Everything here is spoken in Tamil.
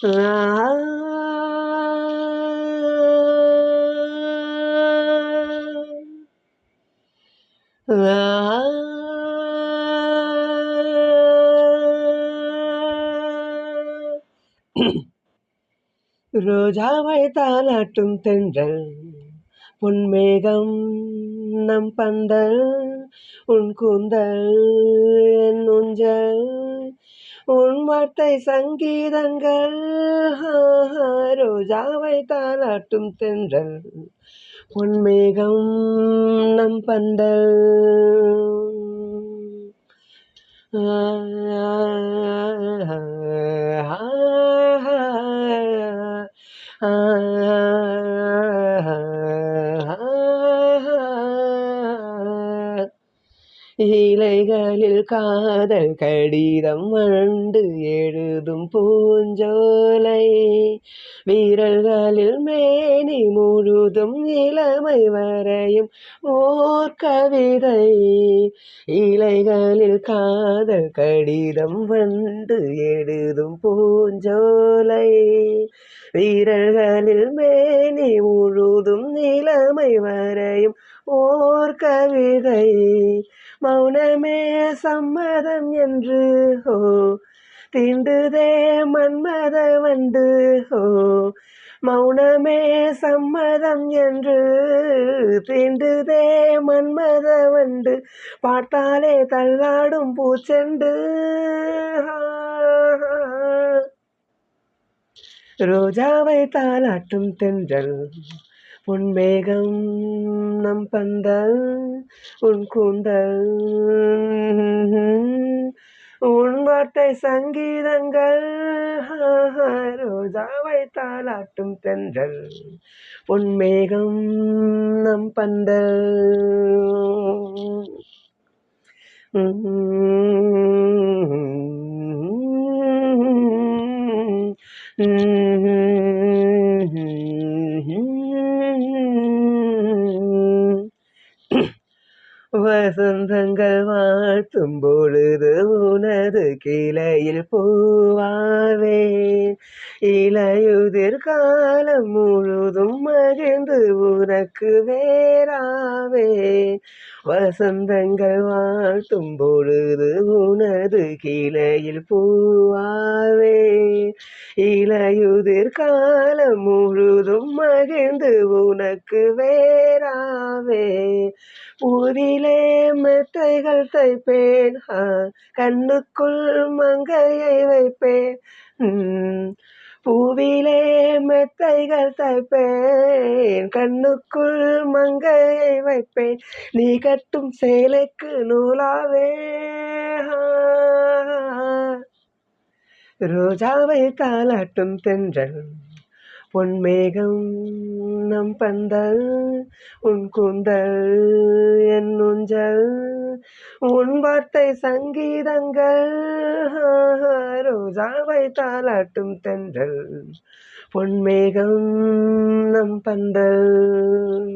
ரோஜாவை தாளாட்டும் தென்றல் பொன்மேகம் நம் பந்தல் உன் கூந்தல் என் ஊஞ்சல் உன் வார்த்தை சங்கீதங்கள் ரோஜாவை தாளாட்டும் தென்றல் பொன்மேகம் நம் பந்தல் இலைகளில் காதல் கடிதம் வண்டு எழுதும் பூஞ்சோலை. வீரர்களில் மேனி முழுதும் இளமை வரையும் ஓர் கவிதை. இலைகளில் காதல் கடிதம் வண்டு எழுதும் பூஞ்சோலை. வீரர்களில் மேனி முழுதும் இளமை வரையும் ஓர் கவிதை. மௌனமே சம்மதம் என்று ஹோ. தீண்டுதே மன்மத வண்டு ஹோ. மௌனமே சம்மதம் என்று தீண்டுதே மன்மத வண்டு பார்த்தாலே தள்ளாடும் பூச்செண்டு ரோஜாவை தாளாட்டும் தென்றல் உன் மேகம் நம் பந்தல் உன் கூந்தல் உன் வார்த்தை சங்கீதங்கள் ரோஜாவை தாளாட்டும் தென்றல் உன் மேகம் நம் பந்தல் Mm-hmm. வசந்தங்கள் வாழ்த்தும் பொழுது உனது கிளையில் பூவாவே. இளையுதிர் காலம் முழுதும் மகிழ்ந்து உனக்கு வேறாவே. வசந்தங்கள் வாழ்த்தும் பொழுது உனது கிளையில் பூவாவே. இளையுதிர் காலம் முழுதும் மகிழ்ந்து உனக்கு வேறாவே. ஊரிலே மெத்தைகள் தைப்பேன் கண்ணுக்குள் மங்கையை வைப்பேன். பூவிலே மெத்தைகள் தைப்பேன். கண்ணுக்குள் மங்கையை வைப்பேன். நீ கட்டும் சேலைக்கு நூலாவே. ரோஜாவை தாளாட்டும் தென்றல். பொன்மேகம் நம் பந்தல். உன் கூந்தல் என் நுஞ்சல். உன் வார்த்தை சங்கீதங்கள். ரோஜாவை தாளாட்டும் தென்றல். பொன்மேகம் நம் பந்தல்.